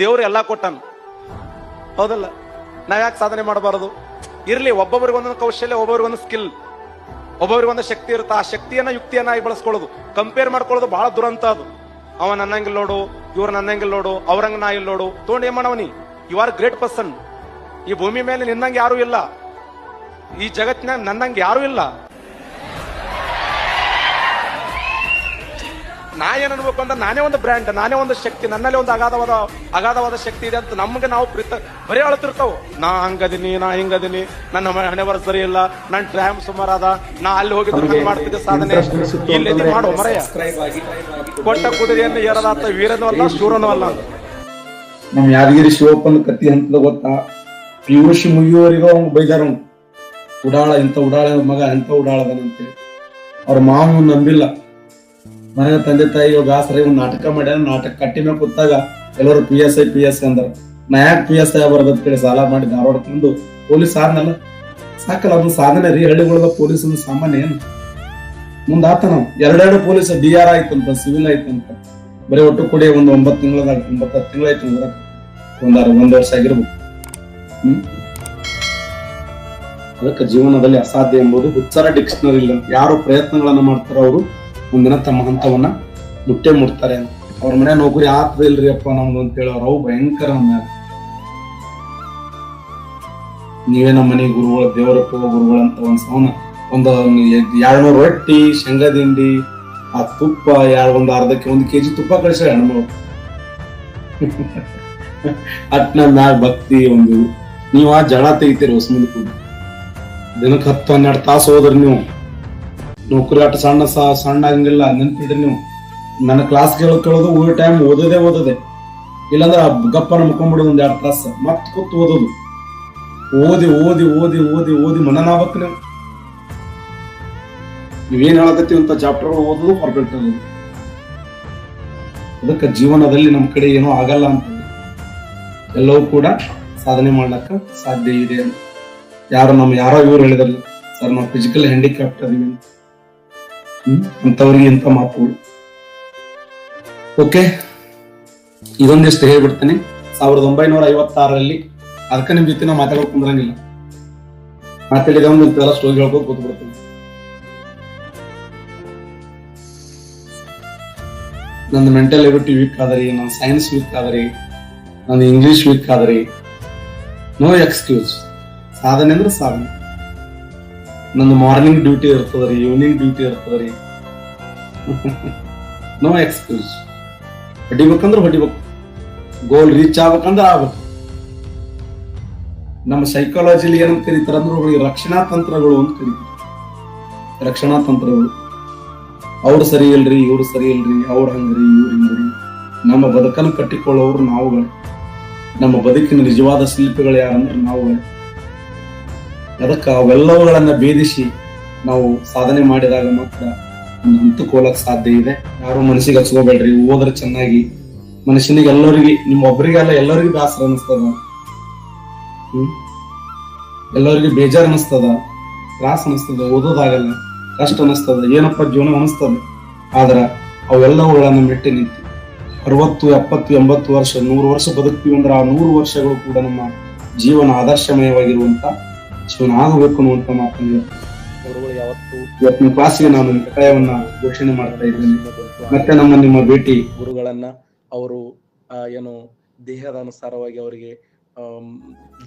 ದೇವ್ರು ಎಲ್ಲ ಕೊಟ್ಟಾನ. ಹೌದಲ್ಲ? ನಾವ್ ಯಾಕೆ ಸಾಧನೆ ಮಾಡಬಾರದು? ಇರ್ಲಿ, ಒಬ್ಬೊಬ್ರಿಗೆ ಒಂದೊಂದು ಕೌಶಲ್ಯ ಒಬ್ಬೊಬ್ಬರಿಗೊಂದು ಸ್ಕಿಲ್ ಒಬ್ಬೊಬ್ರಿಗೆ ಒಂದು ಶಕ್ತಿ ಇರುತ್ತೆ. ಆ ಶಕ್ತಿಯನ್ನ, ಯುಕ್ತಿಯನ್ನ ಆಗಿ ಬಳಸ್ಕೊಳ್ಳೋದು. ಕಂಪೇರ್ ಮಾಡ್ಕೊಳ್ಳೋದು ಬಹಳ ದುರಂತ ಅದು. ಅವ ನನ್ನಂಗಿಲ್ ನೋಡು, ಇವ್ರು ನನ್ನಂಗಿಲ್ ನೋಡು, ಅವ್ರಂಗ ನಾ ಇಲ್ಲಿ ನೋಡು. ತೋಂಡ್ ಏನ್ ಯು ಆರ್ ಗ್ರೇಟ್ ಪರ್ಸನ್ ಈ ಭೂಮಿ ಮೇಲೆ ನಿನ್ನಂಗೆ ಯಾರು ಇಲ್ಲ. ಈ ಜಗತ್ತಿನಾಗ ನನ್ನಂಗೆ ಯಾರು ಇಲ್ಲ. ನಾ ಏನ್ ಅನ್ಬೇಕು ಅಂದ್ರೆ ನಾನೇ ಒಂದು ಬ್ರ್ಯಾಂಡ್ ನಾನೇ ಒಂದು ಶಕ್ತಿ ನನ್ನಲ್ಲಿ ಒಂದು ಅಗಾಧವಾದ ಅಗಾಧವಾದ ಶಕ್ತಿ ಇದೆ ಅಂತ ನಮ್ಗೆ ನಾವು ಪ್ರೀತ ಬರೀ ಅಳತಿರ್ತಾವ. ನಾ ಹಂಗದಿನಿ ನಾ ಹಿಂಗದಿನಿ ನನ್ನ ಹಣೆ ಬರ ಸರಿ ಇಲ್ಲ ನನ್ನ ಟ್ರ್ಯಾಮ್ ಸುಮಾರಾದ ನಾ ಅಲ್ಲಿ ಹೋಗಿ ಹಂಗ್ ಮಾಡ್ತಿದ್ದೆ ಸಾಧನೆ. ಇಲ್ಲಿ ಮಾಡು ಮರೆಯ ಕೊಟ್ಟ ಕುದುರೆಯನ್ನು ಏರದಾತ ವೀರನೂ ಅಲ್ಲ ಶೂರನೂ ಅಲ್ಲ. ನಮ್ ಯಾದಗಿರಿ ಶಿವಪ್ಪನ ಕತ್ತಿ ಹಂತದ ಗೊತ್ತಾ? ಪಿ ಯು ಸಿ ಮುಗಿಯುವವರೆಗೂ ಅವ್ನು ಬೈದಾರ. ಉಡಾಳ ಇಂಥ ಉಡಾಳ ಮಗ ಎಂಥ ಉಡಾಳದನಂತೆ. ಅವ್ರ ಮಾವನು ನಂಬಿಲ್ಲ. ಮನೆಯ ತಂದೆ ತಾಯಿ ಇವಾಗ ಆಸರೆ ಇವ್ ನಾಟಕ ಮಾಡ್ಯಾನ, ನಾಟಕ ಕಟ್ಟಿನ ಕೂತಾಗ ಎಲ್ಲರೂ P S I P S I ಅಂದಾರ. ನಾ ಯಾಕೆ ಪಿ ಎಸ್ ಐ ಬರ್ಬೇಕು ಕೇಳಿ ಸಾಲ ಮಾಡಿ ಧಾರವಾಡ ತಂದು ಪೊಲೀಸ್ ಆದ್ನಲ್ಲ ಸಾಕಲ್ಲ ಅದನ್ನ ಸಾಧನೆ ರೀ ಹಳ್ಳಿಗಳದ ಪೊಲೀಸ್ ಸಾಮಾನ್ಯ ಏನು? ಮುಂದಾತ ನಾವು. ಎರಡೆರಡು ಪೊಲೀಸ್ ಡಿ ಆರ್ ಆಯ್ತಂತ ಸಿವಿಲ್ ಆಯ್ತಂತ. ಬರೀ ಒಟ್ಟು ಕೂಡಿ ಒಂದು ಒಂಬತ್ತು ತಿಂಗಳದಾಗ ಒಂಬತ್ತು ಹತ್ತು ತಿಂಗಳಾಯ್ತು ಒಂದಾರ, ಒಂದ್ ವರ್ಷ ಆಗಿರ್ಬೇಕು ಹ್ಮ್? ಅದಕ್ಕೆ ಜೀವನದಲ್ಲಿ ಅಸಾಧ್ಯ ಎಂಬುದು ಹುಚ್ಚರ ಡಿಕ್ಷನರಿ ಇಲ್ಲ ಯಾರು ಪ್ರಯತ್ನಗಳನ್ನ ಮಾಡ್ತಾರೋ ಅವರು ಒಂದಿನ ತಮ್ಮ ಹಂತವನ್ನ ಮುಟ್ಟೆ ಅಂತ ಅವ್ರ ಮನೆ ನೌಕರಿ ಆತದ ಇಲ್ರಿ ಅಪ್ಪ ನಮ್ದು ಅಂತ ಹೇಳೋರು ಅವು ಭಯಂಕರ ನಮ್ಮ. ನೀವೇ ನಮ್ಮ ಮನೆ ಗುರುಗಳ ದೇವರಪ್ಪ ಗುರುಗಳ ಅಂತ ಒಂದ್ ಸವನ ಒಂದು ಎರಡ್ನೂರು ರೊಟ್ಟಿ, ಶೇಂಗಾ ದಿಂಡಿ ಆ ತುಪ್ಪ, ಎರಡು ಒಂದು ಅರ್ಧಕ್ಕೆ ಒಂದು ಕೆಜಿ ತುಪ್ಪ ಕಳಿಸ ಹೆಣ್ಮಗಳು ಅಟ್ನ ಮ್ಯಾಗ ಭಕ್ತಿ ಒಂದು ನೀವು ಆ ಜಳ ತೆಗಿತೀರಿ ಹೊಸ ಮುಂದೆ ಕೂಡ ದಿನಕ್ಕೆ ಹತ್ತು ಹನ್ನೆರಡು ತಾಸು ಹೋದ್ರಿ ನೀವು. ನೌಕರಿ ಆಟ ಸಣ್ಣ ಸಹ ಸಣ್ಣ ಆಗಂಗಿಲ್ಲ ನೆನ್ಪಿಡ್ರಿ ನೀವು. ನನ್ನ ಕ್ಲಾಸ್ ಕೇಳೋದು ಓದೋ ಟೈಮ್ ಓದೋದೇ ಓದೋದೆ. ಇಲ್ಲಾಂದ್ರೆ ಗಪ್ಪನ ಮುಕ್ಕೊಂಡ್ಬಿಡೋದು ಒಂದ್ ಎರಡು ತಾಸು ಮತ್ ಕೂತು ಓದೋದು. ಓದಿ ಓದಿ ಓದಿ ಓದಿ ಓದಿ ಮನನ ಆಗ್ಬೇಕು ನೀವು. ನೀವೇನ್ ಹೇಳಕತ್ತೀವಿ ಅಂತ ಚಾಪ್ಟರ್ ಓದೋದು ಪರ್ಫೆಕ್ಟ್ ಆಗೋದು ಅದಕ್ಕೆ ಜೀವನದಲ್ಲಿ ನಮ್ಮ ಕಡೆ ಏನೋ ಆಗಲ್ಲ ಅಂತ ಎಲ್ಲವೂ ಕೂಡ ಸಾಧನೆ ಮಾಡ್ಲಕ್ಕ ಸಾಧ್ಯ ಇದೆ ಅಂತ. ಯಾರು ನಮ್ಮ, ಯಾರೋ ಇವ್ರು ಹೇಳಿದ್ರಲ್ಲ, ಸರ್, ನಾವು ಫಿಸಿಕಲ್ ಹ್ಯಾಂಡಿಕ್ಯಾಪ್ಟ್ ಅದೀವಿ ಅಂತವ್ರಿಗೆ ಎಂತ ಮಾತುಗಳು ಓಕೆ. ಇದೊಂದಿಷ್ಟು ಹೇಳ್ಬಿಡ್ತೇನೆ. ಸಾವಿರದ ಒಂಬೈನೂರ ಐವತ್ತಾರರಲ್ಲಿ ಅದಕ್ಕೆ ನಿಮ್ ಜೊತೆ ನಾವು ಮಾತಾಡೋಕೆ ಕುಂದ್ರಂಗಿಲ್ಲ ಮಾತಾಡಿದ ಒಂದು ಇಂಥೆಲ್ಲ ಸ್ಟೋರಿ ಹೇಳ್ಕೊಂಡು ಕೂತ್ಬಿಡ್ತೀನಿ ನನ್ನ ಮೆಂಟಲ್ ಎಬಿಲಿಟಿ ವೀಕ್ ಆದ್ರಿ ನನ್ನ ಸೈನ್ಸ್ ವೀಕ್ ಆದ್ರಿ ನನ್ನ ಇಂಗ್ಲಿಷ್ ವೀಕ್ ಆದ್ರಿ ನೋ ಎಕ್ಸ್ಕ್ಯೂಸ್ ಸಾಧನೆ ಅಂದ್ರೆ ಸಾಧನೆ. ನಂದು ಮಾರ್ನಿಂಗ್ ಡ್ಯೂಟಿ ಇರ್ತದ್ರಿ ಈವ್ನಿಂಗ್ ಡ್ಯೂಟಿ ಇರ್ತದ್ರಿ ನೋ ಎಕ್ಸ್ಕ್ಯೂಸ್ ಹೊಡಿಬೇಕಂದ್ರೆ ಹೊಡಿಬೇಕು. ಗೋಲ್ ರೀಚ್ ಆಗ್ಬೇಕಂದ್ರೆ ಆಗ್ಬೇಕು. ನಮ್ಮ ಸೈಕಾಲಜಿಲಿ ಏನಂತ ಕರೀತಾರ ಅಂದ್ರೆ ಅವ್ರಿಗೆ ರಕ್ಷಣಾ ತಂತ್ರಗಳು ಅಂತ ಕರೀತಾರೆ. ರಕ್ಷಣಾ ತಂತ್ರಗಳು. ಅವ್ರು ಸರಿ ಇಲ್ರಿ, ಇವ್ರು ಸರಿ ಇಲ್ರಿ, ಅವ್ರ ಹಂಗ್ರಿ, ಇವ್ರು ಹಿಂಗ್ರಿ. ನಮ್ಮ ಬದುಕನ್ನು ಕಟ್ಟಿಕೊಳ್ಳೋರು ನಾವುಗಳು. ನಮ್ಮ ಬದುಕಿನ ನಿಜವಾದ ಶಿಲ್ಪಿಗಳು ಯಾರಂದ್ರೆ ನಾವುಗಳು. ಅದಕ್ಕೆ ಅವೆಲ್ಲವುಗಳನ್ನ ಭೇದಿಸಿ ನಾವು ಸಾಧನೆ ಮಾಡಿದಾಗ ಮಾತ್ರ ಒಂದು ಹೋಗಕ್ ಸಾಧ್ಯ ಇದೆ. ಯಾರು ಮನಸ್ಸಿಗೆ ಹಚ್ಕೋಬೇಡ್ರಿ ಓದ್ರೆ ಚೆನ್ನಾಗಿ. ಮನುಷ್ಯನಿಗೆ ಎಲ್ಲರಿಗೆ ನಿಮ್ಮ ಒಬ್ಬರಿಗೆಲ್ಲ ಎಲ್ಲರಿಗೂ ಬೇಸರ ಅನಿಸ್ತದ ಹ್ಮ್? ಎಲ್ಲರಿಗೂ ಬೇಜಾರ್ ಅನಿಸ್ತದ ತ್ರಾಸ ಅನಿಸ್ತದ ಓದೋದಾಗಲ್ಲ, ಕಷ್ಟ ಅನಿಸ್ತದ ಏನಪ್ಪ ಜೀವನ ಅನಿಸ್ತದ ಆದ್ರ ಅವೆಲ್ಲವುಗಳನ್ನ ಮೆಟ್ಟಿ ನಿಂತು, ಅರವತ್ತು, ಎಪ್ಪತ್ತು, ಎಂಬತ್ತು ವರ್ಷ, ನೂರು ವರ್ಷ ಬದುಕ್ತೀವಿ ಅಂದ್ರೆ ಆ ನೂರು ವರ್ಷಗಳು ಕೂಡ ನಮ್ಮ ಜೀವನ ಆದರ್ಶಮಯವಾಗಿರುವಂತ ಜೀವನ ಹೋಗ್ಬೇಕು ಅನ್ನುವಂತ ಮಾತನ್ನು ಇವತ್ತಿನ ಕ್ಲಾಸಿಗೆ ನಾನು ಕಡ್ಡಾಯವನ್ನ ಘೋಷಣೆ ಮಾಡ್ತಾ ಇದ್ದೇನೆ. ಮತ್ತೆ ನಮ್ಮ ನಿಮ್ಮ ಭೇಟಿ ಗುರುಗಳನ್ನ ಅವರು ಏನು ದೇಹದ ಅನುಸಾರವಾಗಿ ಅವರಿಗೆ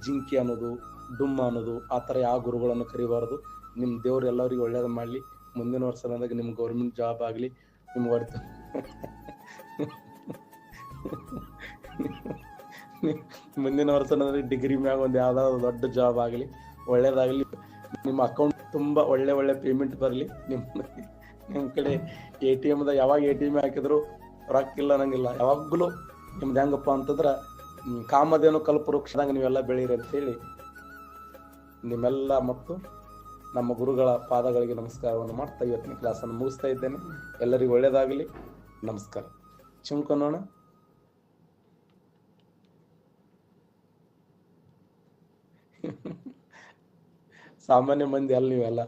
ಜಿಂಕಿ ಅನ್ನೋದು ಡುಮ್ಮ ಅನ್ನೋದು ಆ ಥರ ಯಾವ ಗುರುಗಳನ್ನು ಕರಿಬಾರದು. ನಿಮ್ಮ ದೇವ್ರು ಎಲ್ಲರಿಗೂ ಒಳ್ಳೇದು ಮಾಡಲಿ. ಮುಂದಿನ ವರ್ಷ ಬಂದಾಗ ನಿಮ್ಮ ಗೌರ್ಮೆಂಟ್ ಜಾಬ್ ಆಗಲಿ ನಿಮ್ಗೆ ಹೊಡ್ತ ಮುಂದಿನ ವರ್ಷ ಡಿಗ್ರಿ ಮ್ಯಾಗ ಒಂದು ಯಾವ್ದಾದ್ರು ದೊಡ್ಡ ಜಾಬ್ ಆಗಲಿ. ಒಳ್ಳೇದಾಗಲಿ. ನಿಮ್ಮ ಅಕೌಂಟ್ ತುಂಬಾ ಒಳ್ಳೆ ಒಳ್ಳೆ ಪೇಮೆಂಟ್ ಬರಲಿ. ನಿಮ್ಮ ನಿಮ್ಮ ಕಡೆ ಎ ಟಿ ಎಮ್ದಾಗ ಯಾವಾಗ ಎ ಟಿ ಎಂ ಹಾಕಿದ್ರು ರೊಕ್ಕಿಲ್ಲ ಅನ್ನಂಗಿಲ್ಲ. ಯಾವಾಗಲೂ ನಿಮ್ದು ಹೆಂಗಪ್ಪ ಅಂತಂದ್ರೆ ಕಾಮಧೇನು ಕಲ್ಪವೃಕ್ಷದಾಗ ನೀವೆಲ್ಲ ಬೆಳೀರಿ ಅಂತ ಹೇಳಿ ನಿಮ್ಮೆಲ್ಲ ಮತ್ತು ನಮ್ಮ ಗುರುಗಳ ಪಾದಗಳಿಗೆ ನಮಸ್ಕಾರವನ್ನು ಮಾಡ್ತಾ ಇವತ್ತಿನ ಕ್ಲಾಸನ್ನು ಮುಗಿಸ್ತಾ ಇದ್ದೇನೆ. ಎಲ್ಲರಿಗೂ ಒಳ್ಳೇದಾಗಲಿ. ನಮಸ್ಕಾರ. ಚಿಮ್ಕೊನೋಣ ಸಾಮಾನ್ಯ ಮಂದಿ ಅಲ್ಲ ನೀವೆಲ್ಲ.